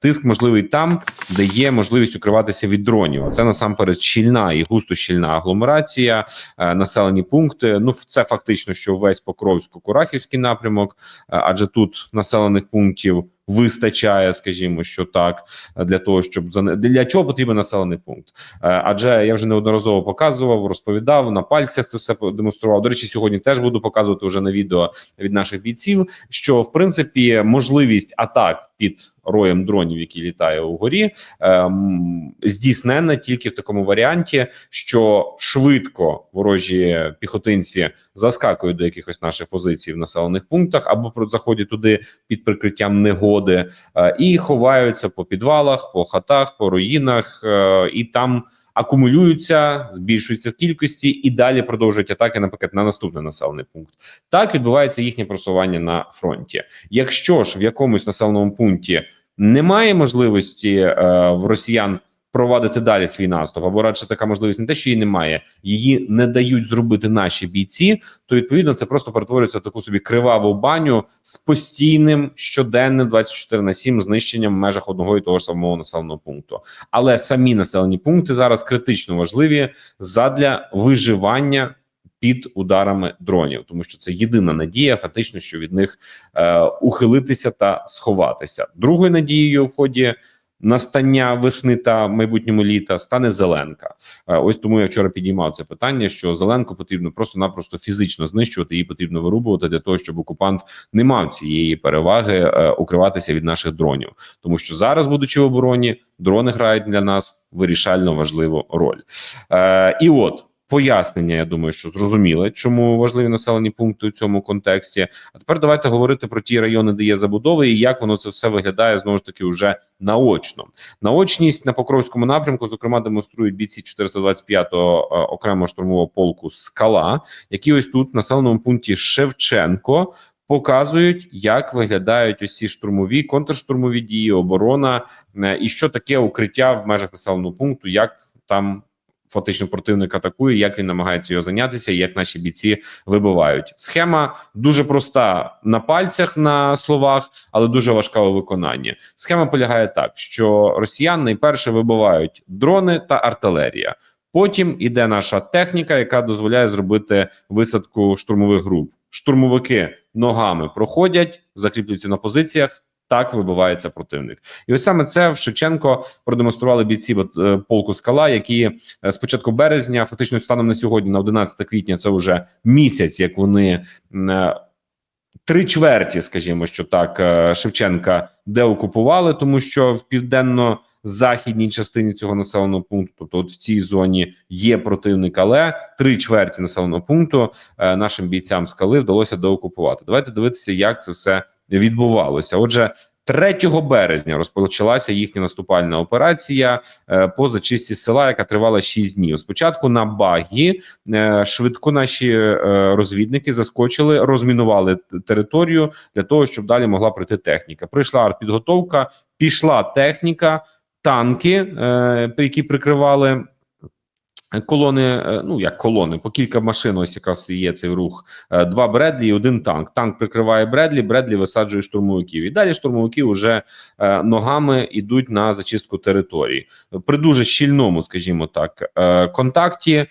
Тиск можливий там, де є можливість укриватися від дронів. Це насамперед щільна і густо щільна агломерація, е, населені пункти. Ну це фактично, що весь Покровсько-Курахівський напрямок, е, адже тут населених пунктів вистачає, скажімо, що так, для того, щоб для чого потрібен населений пункт. Е, Адже я вже неодноразово показував, розповідав на пальцях це все демонстрував. До речі, сьогодні теж буду показувати вже на відео від наших бійців. Що в принципі можливість атак під роєм дронів, які літає угорі, ем, здійснена тільки в такому варіанті, що швидко ворожі піхотинці заскакують до якихось наших позицій в населених пунктах або заходять туди під прикриттям негоди е, і ховаються по підвалах, по хатах, по руїнах, е, і там акумулюються, збільшуються в кількості і далі продовжують атаки, наприклад, на наступний населений пункт. Так відбувається їхнє просування на фронті. Якщо ж в якомусь населеному пункті немає можливості е, в росіян провадити далі свій наступ, або радше така можливість не те, що її немає, її не дають зробити наші бійці. То відповідно це просто перетворюється в таку собі криваву баню з постійним щоденним 24 на 7 знищенням в межах одного і того ж самого населеного пункту. Але самі населені пункти зараз критично важливі задля виживання. Під ударами дронів, тому що це єдина надія, фактично, що від них е, ухилитися та сховатися. Другою надією в ході настання весни та майбутньому літа стане Зеленка. Е, ось тому я вчора підіймав це питання: що Зеленку потрібно просто-напросто фізично знищувати, її потрібно вирубувати для того, щоб окупант не мав цієї переваги е, укриватися від наших дронів, тому що зараз, будучи в обороні, дрони грають для нас вирішально важливу роль. Е, і от. Пояснення, я думаю, що зрозуміле, чому важливі населені пункти у цьому контексті. А тепер давайте говорити про ті райони, де є забудови, і як воно це все виглядає знову ж таки вже наочно. Наочність на Покровському напрямку, зокрема, демонструють бійці 425-го е, окремого штурмового полку Скала, які ось тут в населеному пункті Шевченко. Показують, як виглядають ці штурмові, контрштурмові дії, оборона е, і що таке укриття в межах населеного пункту, як там фактично противник атакує, як він намагається його зайнятися, як наші бійці вибивають. Схема дуже проста на пальцях на словах, але дуже важка у виконанні. Схема полягає так, що росіян найперше вибивають дрони та артилерія. Потім іде наша техніка, яка дозволяє зробити висадку штурмових груп. Штурмовики ногами проходять, закріплюються на позиціях. Так вибивається противник, і ось саме це в Шевченко продемонстрували бійці е, полку скала, які е, з початку березня, фактично станом на сьогодні, на 11 квітня, це вже місяць, як вони е, три чверті, скажімо, що так, Шевченка деокупували, тому що в південно західній частині цього населеного пункту, тобто от в цій зоні є противник, але три чверті населеного пункту нашим бійцям скали вдалося деокупувати. Давайте дивитися, як це все відбувалося. Отже. 3 березня розпочалася їхня наступальна операція е, по зачистці села, яка тривала 6 днів. Спочатку на багі е, швидко наші е, розвідники заскочили, розмінували територію для того, щоб далі могла прийти техніка. Прийшла артпідготовка, пішла техніка, танки, які прикривали. Колони, е, ну як колони, по кілька машин. Ось якраз є цей рух. Е, Два Бредлі і один танк. Танк прикриває Бредлі, Бредлі висаджує штурмовиків. І далі штурмовики вже е, ногами йдуть на зачистку території. При дуже щільному, скажімо так, контакті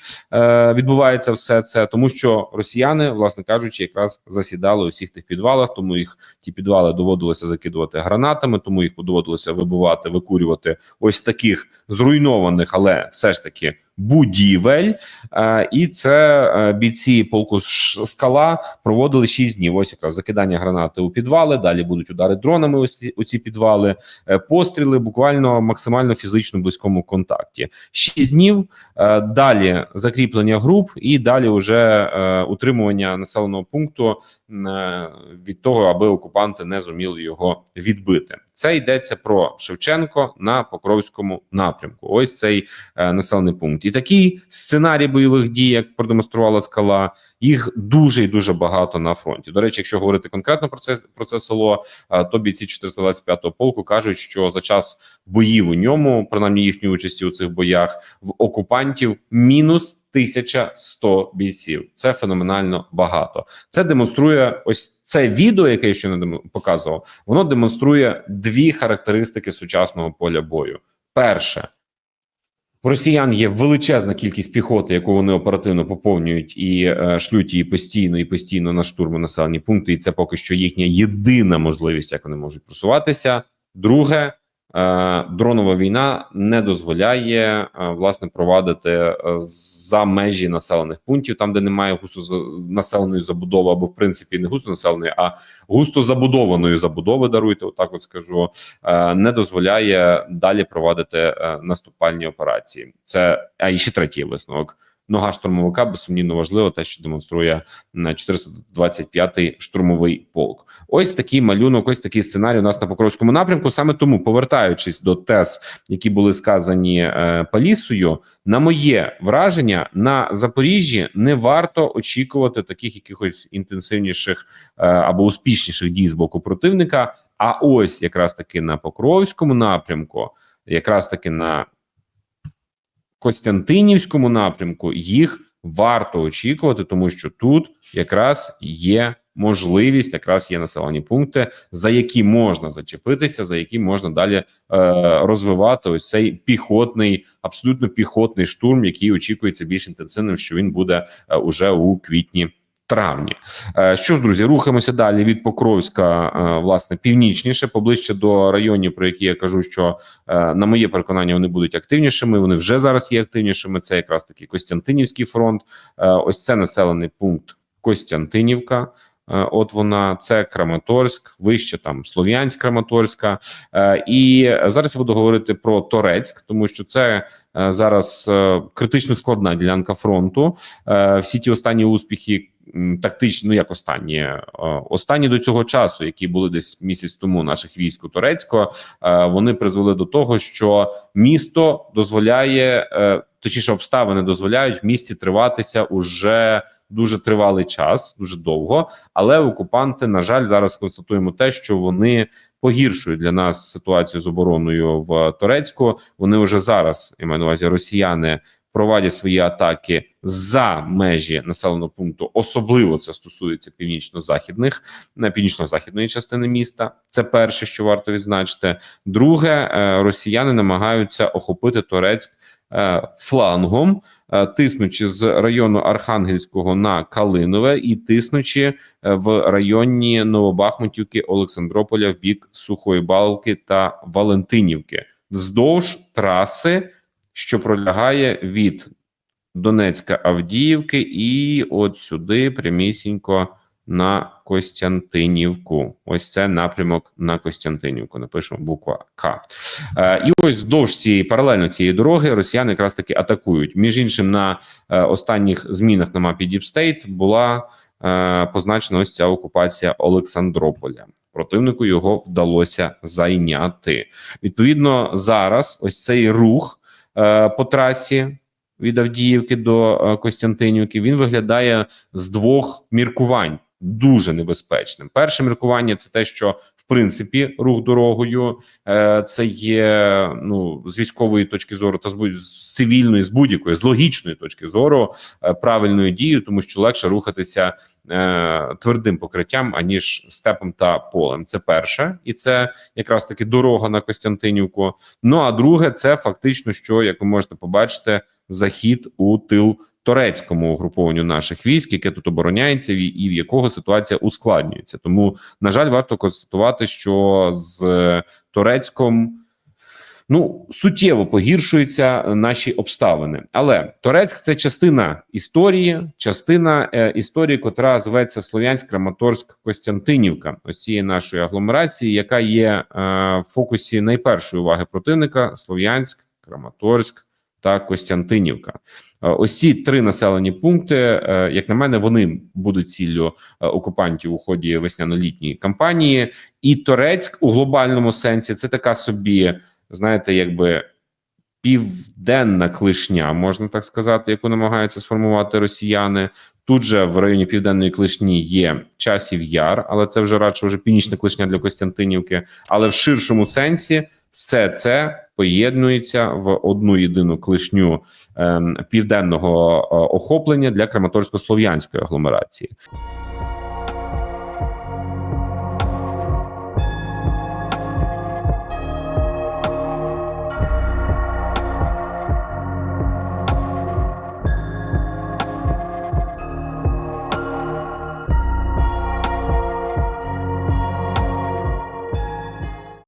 відбувається все це, тому що росіяни, власне кажучи, якраз засідали у всіх тих підвалах, тому їх ті підвали доводилося закидувати гранатами, тому їх доводилося вибивати, викурювати ось таких зруйнованих, але все ж таки будівель. Е, і це е, бійці полку скала проводили 6 днів. Ось якраз закидання гранати у підвали. Далі будуть удари дронами. Ось у ці підвали, е, постріли буквально максимально фізично близькому контакті. 6 днів. Далі закріплення груп, і далі вже утримування населеного пункту від того, аби окупанти не зуміли його відбити. Це йдеться про Шевченко на Покровському напрямку. Ось цей е, населений пункт. І такий сценарій бойових дій, як продемонструвала скала, їх дуже і дуже багато на фронті. До речі, якщо говорити конкретно про це про це село, е, то бійці 425-го полку кажуть, що за час боїв у ньому, принаймні їхньої участі у цих боях, в окупантів мінус 1100 бійців. Це феноменально багато. Це демонструє ось це відео, яке я ще не показував. Воно демонструє дві характеристики сучасного поля бою. Перше, в росіян є величезна кількість піхоти, яку вони оперативно поповнюють і е, шлють її постійно і постійно на штурми населені пункти. І це поки що їхня єдина можливість, як вони можуть просуватися. Друге, дронова війна не дозволяє е, власне провадити е, за межі населених пунктів, там де немає густо населеної забудови, або в принципі не густо населеної, а густо забудованої забудови. Даруйте, отак от скажу е, не дозволяє далі провадити е, наступальні операції. Це а і ще третій висновок. Нога штурмовика безсумнівно важливо, те, що демонструє на 425-й штурмовий полк. Ось такий малюнок, ось такий сценарій у нас на Покровському напрямку. Саме тому, повертаючись до тез, які були сказані е, Палісою, на моє враження, на Запоріжжі не варто очікувати таких якихось інтенсивніших е, або успішніших дій з боку противника. А ось якраз таки на Покровському напрямку, якраз таки на Костянтинівському напрямку їх варто очікувати, тому що тут якраз є можливість, якраз є населені пункти, за які можна зачепитися, за які можна далі е, розвивати ось цей піхотний, абсолютно піхотний штурм, який очікується більш інтенсивним, що він буде е, уже у квітні. Травні, Е, що ж, друзі, рухаємося далі від Покровська, е, власне, північніше, поближче до районів, про які я кажу, що е, на моє переконання вони будуть активнішими. Вони вже зараз є активнішими. Це якраз таки Костянтинівський фронт. Ось це населений пункт Костянтинівка. От вона це Краматорськ, вище там Слов'янськ, Краматорська. І зараз я буду говорити про Торецьк, тому що це зараз критично складна ділянка фронту. Всі ті останні успіхи. Тактично, ну як останні е, останні до цього часу, які були десь місяць тому наших військ у Турецько, е, вони призвели до того, що місто дозволяє, е, точніше, обставини дозволяють в місті триватися уже дуже тривалий час, дуже довго. Але окупанти, на жаль, зараз констатуємо те, що вони погіршують для нас ситуацію з обороною в Турецьку. Вони вже зараз, я маю на увазі, росіяни проводять свої атаки за межі населеного пункту. Особливо це стосується північно-західних на північно-західної частини міста. Це перше, що варто відзначити. Друге, е, росіяни намагаються охопити Турецьк е, флангом, е, тиснучи з району Архангельського на Калинове і тиснучи е, в районі Новобахмутівки, Олександрополя в бік Сухої Балки та Валентинівки вздовж траси, що пролягає від Донецька Авдіївки, і от сюди прямісінько на Костянтинівку. Ось це напрямок на Костянтинівку. Напишемо буква К. Е, і ось вздовж цієї паралельно цієї дороги росіяни якраз таки атакують. Між іншим, на е, останніх змінах на мапі State була е, позначена ось ця окупація Олександрополя. Противнику його вдалося зайняти. Відповідно, зараз ось цей рух по трасі від Авдіївки до е, Костянтинівки він виглядає з двох міркувань дуже небезпечним. Перше міркування це те, що принципі рух дорогою е, це є ну з військової точки зору та з, цивільної, з будь-якої з логічної точки зору е, правильною дією, тому що легше рухатися е, твердим покриттям аніж степом та полем. Це перше, і це якраз таки дорога на Костянтинівку. Ну а друге, це фактично, що як ви можете побачити, захід у тил турецькому угрупованню наших військ, яке тут обороняється, і в якого ситуація ускладнюється. Тому, на жаль, варто констатувати, що з Турецьком. Ну, суттєво погіршуються наші обставини, але Турецьк це частина історії, частина е, історії, котра зветься Слов'янськ, Краматорськ, Костянтинівка. Ось цієї нашої агломерації, яка є е, в фокусі найпершої уваги противника: Слов'янськ, Краматорськ та Костянтинівка. Е, Ось ці три населені пункти, е, як на мене, вони будуть ціллю е, окупантів у ході весняно-літньої кампанії. І Торецьк у глобальному сенсі це така собі, знаєте, якби південна клишня, можна так сказати, яку намагаються сформувати росіяни. Тут же в районі південної клишні є часів яр, але це вже радше вже північна клишня для Костянтинівки. Але в ширшому сенсі все це поєднується в одну єдину клишню ем, південного е, охоплення для Краматорсько-Слов'янської агломерації.